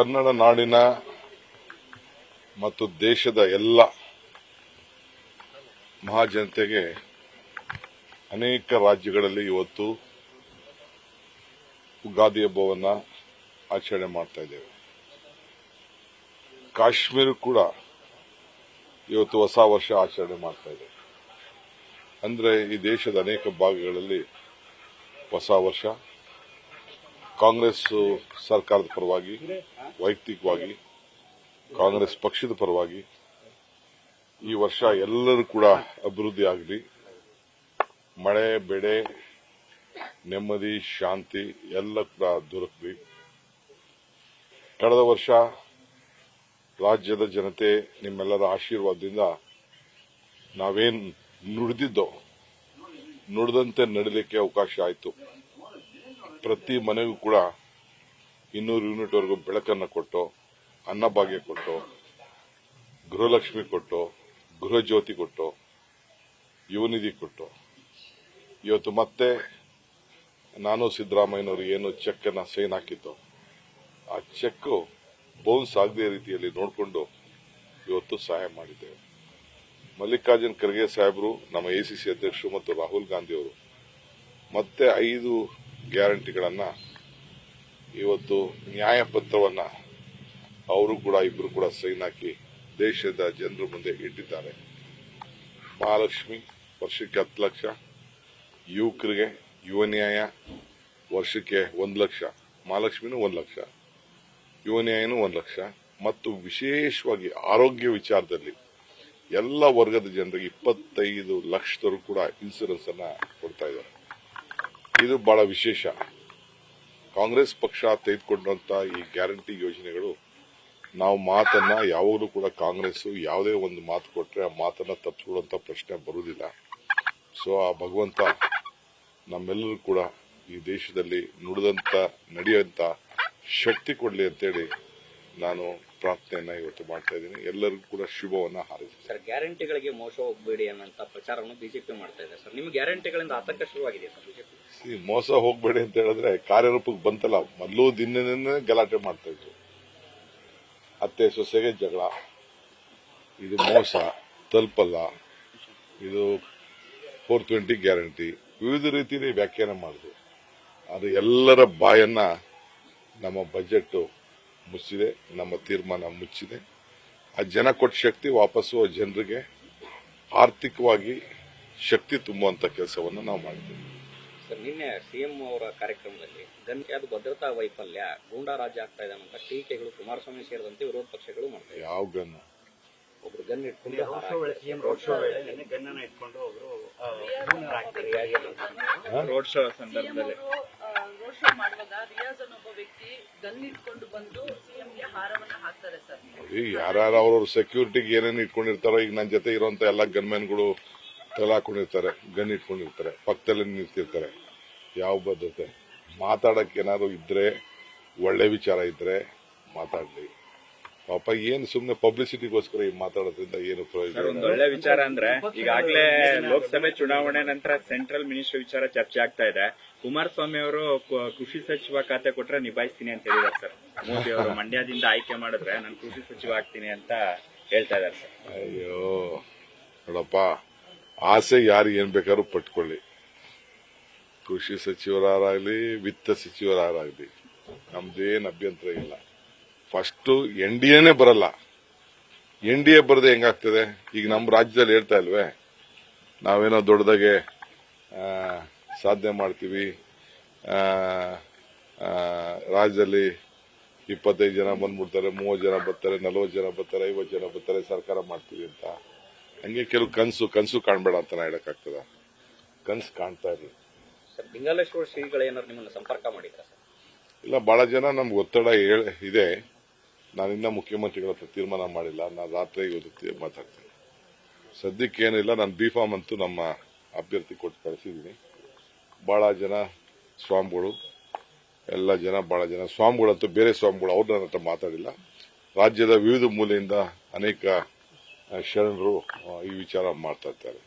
ಕನ್ನಡ ನಾಡಿನ ಮತ್ತು ದೇಶದ ಎಲ್ಲ ಮಹಾಜನತೆಗೆ ಅನೇಕ ರಾಜ್ಯಗಳಲ್ಲಿ ಇವತ್ತು ಉಗಾದಿ ಹಬ್ಬವನ್ನು ಆಚರಣೆ ಮಾಡ್ತಾ ಇದ್ದೇವೆ. ಕಾಶ್ಮೀರ ಕೂಡ ಇವತ್ತು ಹೊಸ ವರ್ಷ ಆಚರಣೆ ಮಾಡ್ತಾ ಇದೆ. ಅಂದರೆ ಈ ದೇಶದ ಅನೇಕ ಭಾಗಗಳಲ್ಲಿ ಹೊಸ ವರ್ಷ. ಕಾಂಗ್ರೆಸ್ ಸರ್ಕಾರದ ಪರವಾಗಿ, ವೈಯಕ್ತಿಕವಾಗಿ, ಕಾಂಗ್ರೆಸ್ ಪಕ್ಷದ ಪರವಾಗಿ ಈ ವರ್ಷ ಎಲ್ಲರೂ ಕೂಡ ಅಭಿವೃದ್ಧಿ ಆಗಲಿ. ಮಳೆ, ಬೆಳೆ, ನೆಮ್ಮದಿ, ಶಾಂತಿ ಎಲ್ಲ ಕೂಡ ದೊರಕಲಿ. ಕಳೆದ ವರ್ಷ ರಾಜ್ಯದ ಜನತೆ ನಿಮ್ಮೆಲ್ಲರ ಆಶೀರ್ವಾದದಿಂದ ನಾವೇನ್ ನುಡಿದಿದ್ದೋ, ನುಡಿದಂತೆ ನಡೀಲಿಕ್ಕೆ ಅವಕಾಶ ಆಯಿತು. ಪ್ರತಿ ಮನೆಗೂ ಕೂಡ ಇನ್ನೂರು ಯೂನಿಟ್ವರೆಗೂ ಬೆಳಕನ್ನು ಕೊಟ್ಟು ಅನ್ನಭಾಗ್ಯ ಕೊಟ್ಟು, ಗೃಹಲಕ್ಷ್ಮಿ ಕೊಟ್ಟು ಗೃಹ ಜ್ಯೋತಿ ಕೊಟ್ಟು, ಯುವನಿಧಿ ಕೊಟ್ಟು. ಇವತ್ತು ಮತ್ತೆ ನಾನು ಸಿದ್ದರಾಮಯ್ಯನವರು ಏನು ಚೆಕ್ ಅನ್ನ ಸೈನ್ ಹಾಕಿತ್ತು ಆ ಚೆಕ್ ಬೌನ್ಸ್ ಆಗದೇ ರೀತಿಯಲ್ಲಿ ನೋಡಿಕೊಂಡು ಇವತ್ತು ಸಹಾಯ ಮಾಡಿದ್ದೇವೆ. ಮಲ್ಲಿಕಾರ್ಜುನ್ ಖರ್ಗೆ ಸಾಹೇಬರು, ನಮ್ಮ ಎಸಿಸಿ ಅಧ್ಯಕ್ಷರು ಮತ್ತು ರಾಹುಲ್ ಗಾಂಧಿಯವರು ಮತ್ತೆ ಐದು ಗ್ಯಾರಂಟಿಗಳನ್ನ ಇವತ್ತು ನ್ಯಾಯಪತ್ರವನ್ನ ಅವರು ಕೂಡ ಇಬ್ಬರು ಕೂಡ ಸೈನ್ ಹಾಕಿ ದೇಶದ ಜನರ ಮುಂದೆ ಇಟ್ಟಿದ್ದಾರೆ. ಮಹಾಲಕ್ಷ್ಮಿ, ವರ್ಷಕ್ಕೆ ಹತ್ತು ಲಕ್ಷ. ಯುವಕರಿಗೆ ಯುವ ನ್ಯಾಯ, ವರ್ಷಕ್ಕೆ ಒಂದು ಲಕ್ಷ. ಮಹಾಲಕ್ಷ್ಮಿನೂ ಒಂದು ಲಕ್ಷ. ಯುವ ನ್ಯಾಯನೂ ಒಂದು ಲಕ್ಷ. ಮತ್ತು ವಿಶೇಷವಾಗಿ ಆರೋಗ್ಯ ವಿಚಾರದಲ್ಲಿ ಎಲ್ಲ ವರ್ಗದ ಜನರಿಗೆ ಇಪ್ಪತ್ತೈದು ಲಕ್ಷದವರು ಕೂಡ ಇನ್ಸೂರೆನ್ಸ್ ಅನ್ನ ಕೊಡ್ತಾ ಇದ್ದಾರೆ. ಇದು ಬಹಳ ವಿಶೇಷ. ಕಾಂಗ್ರೆಸ್ ಪಕ್ಷ ತೆಗೆದುಕೊಂಡಂತ ಈ ಗ್ಯಾರಂಟಿ ಯೋಜನೆಗಳು, ನಾವು ಮಾತನ್ನ ಯಾವಾಗಲೂ ಕೂಡ ಕಾಂಗ್ರೆಸ್ ಯಾವುದೇ ಒಂದು ಮಾತು ಕೊಟ್ಟರೆ ಆ ಮಾತನ್ನ ತಪ್ಪಿಸ್ಕೊಳ್ಳುವಂತ ಪ್ರಶ್ನೆ ಬರುವುದಿಲ್ಲ. ಸೊ ಆ ಭಗವಂತ ನಮ್ಮೆಲ್ಲರೂ ಕೂಡ ಈ ದೇಶದಲ್ಲಿ ನುಡಿದಂತ, ನಡೆಯುವಂತ ಶಕ್ತಿ ಕೊಡಲಿ ಅಂತೇಳಿ ನಾನು ಪ್ರಾರ್ಥನೆಯನ್ನ ಇವತ್ತು ಮಾಡ್ತಾ ಇದ್ದೀನಿ. ಎಲ್ಲರಿಗೂ ಕೂಡ ಶುಭವನ್ನ ಹಾರೈಸ್ತೀನಿ. ಸರ್ ಗ್ಯಾರಂಟಿಗಳಿಗೆ ಮೋಸ ಹೋಗಬೇಡಿ ಅನ್ನೋಂತ ಪ್ರಚಾರವನ್ನು ಬಿಜೆಪಿ ಮಾಡ್ತಾ ಇದೆ. ಸರ್ ನಿಮ್ಮ ಗ್ಯಾರಂಟಿಗಳಿಂದ ಆತಂಕ ಶುರುವಾಗಿದೆ ಸರ್ ಬಿಜೆಪಿ ಮೋಸ ಹೋಗ್ಬೇಡಿ ಅಂತ ಹೇಳಿದ್ರೆ ಕಾರ್ಯರೂಪಕ್ಕೆ ಬಂತಲ್ಲ ಮೊದಲು ದಿನನೇ ಗಲಾಟೆ ಮಾಡ್ತಾ ಇದ್ರು. ಅತ್ತೆ ಸೊಸೆಗೆ ಜಗಳ ಇದು ಮೋಸ ತಲುಪಲ್ಲ ಇದು ಫೋರ್ ಟ್ವೆಂಟಿ ಗ್ಯಾರಂಟಿ ವಿವಿಧ ರೀತಿಯಲ್ಲಿ ವ್ಯಾಖ್ಯಾನ ಮಾಡಿದ್ರು. ಅದು ಎಲ್ಲರ ಬಾಯನ್ನ ನಮ್ಮ ಬಜೆಟ್ ಮುಚ್ಚಿದೆ ನಮ್ಮ ತೀರ್ಮಾನ ಮುಚ್ಚಿದೆ. ಆ ಜನ ಕೊಟ್ಟ ಶಕ್ತಿ ವಾಪಸ್ಸು ಆ ಜನರಿಗೆ ಆರ್ಥಿಕವಾಗಿ ಶಕ್ತಿ ತುಂಬುವಂತ ಕೆಲಸವನ್ನು ನಾವು ಮಾಡಿದ್ದೇವೆ ಸರ್ ನಿನ್ನೆ ಸಿಎಂ ಅವರ ಕಾರ್ಯಕ್ರಮದಲ್ಲಿ ಗನ್ ಅದು ಭದ್ರತಾ ವೈಫಲ್ಯ ಗೂಂಡಾ ರಾಜ್ಯ ಆಗ್ತಾ ಇದೆ ಅಂತ ಟೀಕೆಗಳು ಕುಮಾರಸ್ವಾಮಿ ಸೇರಿದಂತೆ ವಿರೋಧ ಪಕ್ಷಗಳು ಮಾಡ್ತಾರೆ ಯಾವ ಗನ್ನು? ಒಬ್ರು ಗನ್ ಇಟ್ಕೊಂಡು ರೋಡ್ ಶೋ ವೇಳೆ ಗನ್ನನ್ನ ಇಟ್ಕೊಂಡು ಒಬ್ರು ರೋಡ್ ಶೋ ಸಂದರ್ಭದಲ್ಲಿ. ರೋಡ್ ಶೋ ಮಾಡುವಾಗ ರಿಯಾಜ್ ಅನ್ನೋ ಒಬ್ಬ ವ್ಯಕ್ತಿ ಗನ್ ಇಟ್ಕೊಂಡು ಬಂದು ಸಿಎಂಗೆ ಹಾರವನ್ನ ಹಾಕ್ತಾರೆ ಸರ್. ಯಾರ್ಯಾರು ಅವ್ರವ್ರ ಸೆಕ್ಯೂರಿಟಿಗೆ ಏನೇನು ಇಟ್ಕೊಂಡಿರ್ತಾರೋ, ಈಗ ನನ್ನ ಜೊತೆ ಇರುವಂತ ಎಲ್ಲ ಗನ್ಮ್ಯಾನ್ಗಳು ತಲೆ ಹಾಕೊಂಡಿರ್ತಾರೆ ಗನ್ ಇಟ್ಕೊಂಡಿರ್ತಾರೆ, ಪಕ್ಕದಲ್ಲಿ ನಿಂತಿರ್ತಾರೆ. ಯಾವ ಬದ್ಧತೆ ಮಾತಾಡಕ್ಕೆ ಏನಾದ್ರು ಇದ್ರೆ, ಒಳ್ಳೆ ವಿಚಾರ ಇದ್ರೆ ಮಾತಾಡ್ಲಿ. ಪಾಪ ಏನ್ ಸುಮ್ನೆ ಪಬ್ಲಿಸಿಟಿಗೋಸ್ಕರ ಈ ಮಾತಾಡೋದ್ರಿಂದ ಏನು ಸರ್ ಒಂದು ಪ್ರಯೋಜನ ಒಳ್ಳೆ ವಿಚಾರ ಅಂದ್ರೆ ಈಗಾಗಲೇ ಲೋಕಸಭೆ ಚುನಾವಣೆ ನಂತರ ಸೆಂಟ್ರಲ್ ಮಿನಿಸ್ಟರ್ ವಿಚಾರ ಚರ್ಚೆ ಆಗ್ತಾ ಇದೆ. ಕುಮಾರಸ್ವಾಮಿ ಅವರು ಕು- ಕೃಷಿ ಸಚಿವ ಖಾತೆ ಕೊಟ್ರೆ ನಿಭಾಯಿಸ್ತೀನಿ ಅಂತ ಹೇಳಿದಾರೆ ಸರ್. ಮೋದಿ ಅವರು ಮಂಡ್ಯದಿಂದ ಆಯ್ಕೆ ಮಾಡಿದ್ರೆ ನಾನು ಕೃಷಿ ಸಚಿವ ಆಗ್ತೀನಿ ಅಂತ ಹೇಳ್ತಾ ಇದ್ದಾರೆ ಸರ್. ಅಯ್ಯೋ ನೋಡಪ್ಪ ಆಸೆ ಯಾರು ಏನ್ ಬೇಕಾದ್ರೂ ಪಟ್ಕೊಳ್ಳಿ. ಕೃಷಿ ಸಚಿವರಾಗಲಿ ವಿತ್ತ ಸಚಿವರಾಗಲಿ ನಮ್ದೇನ್ ಅಭ್ಯಂತರ ಇಲ್ಲ. ಫಸ್ಟ್ ಎನ್ ಡಿ ಎನೇ ಬರಲ್ಲ. ಎನ್ ಡಿ ಎ ಬರದೆ ಹೆಂಗಾಗ್ತದೆ? ಈಗ ನಮ್ಮ ರಾಜ್ಯದಲ್ಲಿ ಹೇಳ್ತಾ ಇಲ್ವೇ? ನಾವೇನೋ ದೊಡ್ಡದಾಗೆ ಸಾಧನೆ ಮಾಡ್ತೀವಿ. ರಾಜ್ಯದಲ್ಲಿ ಇಪ್ಪತ್ತೈದು ಜನ ಬಂದ್ಬಿಡ್ತಾರೆ ಮೂವತ್ತು ಜನ ಬರ್ತಾರೆ ನಲವತ್ತು ಜನ ಬರ್ತಾರೆ ಐವತ್ತು ಜನ ಬರ್ತಾರೆ ಸರ್ಕಾರ ಮಾಡ್ತೀವಿ ಅಂತ. ಹಂಗೆ ಕೆಲವು ಕನಸು ಕನಸು ಕಾಣಬೇಡ ಅಂತ ನಾ ಹೇಳಕ್ಕಾಗ್ತದ? ಕನ್ಸು ಕಾಣ್ತಾ ಇರಲಿ. ಲಿಂಗಾಲೇಶ್ವರ ಶ್ರೀಗಳು ಏನಾದ್ರು ನಿಮ್ಮನ್ನ ಸಂಪರ್ಕ ಮಾಡಿದ್ರ ಇಲ್ಲ ಬಹಳ ಜನ ನಮ್ಗೆ ಒತ್ತಡ ಹೇಳ್- ಇದೆ. ನಾನಿನ್ನ ಮುಖ್ಯಮಂತ್ರಿಗಳ ಹತ್ರ ತೀರ್ಮಾನ ಮಾಡಿಲ್ಲ. ನಾನು ರಾತ್ರಿ ಇವತ್ತು ಮಾತಾಡ್ತೀನಿ ಸದ್ಯಕ್ಕೆ ಏನಿಲ್ಲ ನಾನು ಬಿ ಫಾರ್ಮ್ ಅಂತೂ ನಮ್ಮ ಅಭ್ಯರ್ಥಿ ಕೊಟ್ಟು ಕಳಿಸಿದ್ದೀನಿ ಬಹಳ ಜನ ಸ್ವಾಮಿಗಳು ಎಲ್ಲ ಜನ ಬಹಳ ಜನ ಸ್ವಾಮಿಗಳಂತೂ ಬೇರೆ ಸ್ವಾಮಿಗಳು ಅವ್ರು ನನ್ನ ಹತ್ರ ಮಾತಾಡಿಲ್ಲ. ರಾಜ್ಯದ ವಿವಿಧ ಮೂಲೆಯಿಂದ ಅನೇಕ ಶರಣರು ಈ ವಿಚಾರ ಮಾಡ್ತಾ ಇರ್ತಾರೆ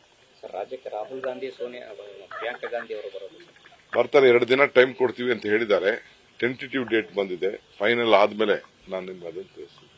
ರಾಜ್ಯಕ್ಕೆ ರಾಹುಲ್ ಗಾಂಧಿ ಸೋನಿಯಾ ಪ್ರಿಯಾಂಕಾ ಗಾಂಧಿ ಅವರು ಬರೋದು. ಬರ್ತಾರೆ ಎರಡು ದಿನ ಟೈಮ್ ಕೊಡ್ತೀವಿ ಅಂತ ಹೇಳಿದ್ದಾರೆ. ಟೆಂಟೇಟಿವ್ ಡೇಟ್ ಬಂದಿದೆ. ಫೈನಲ್ ಆದ್ಮೇಲೆ ನಾನು ನಿಮ್ಗೆ ಅದನ್ನು ತಿಳಿಸ್ತೀನಿ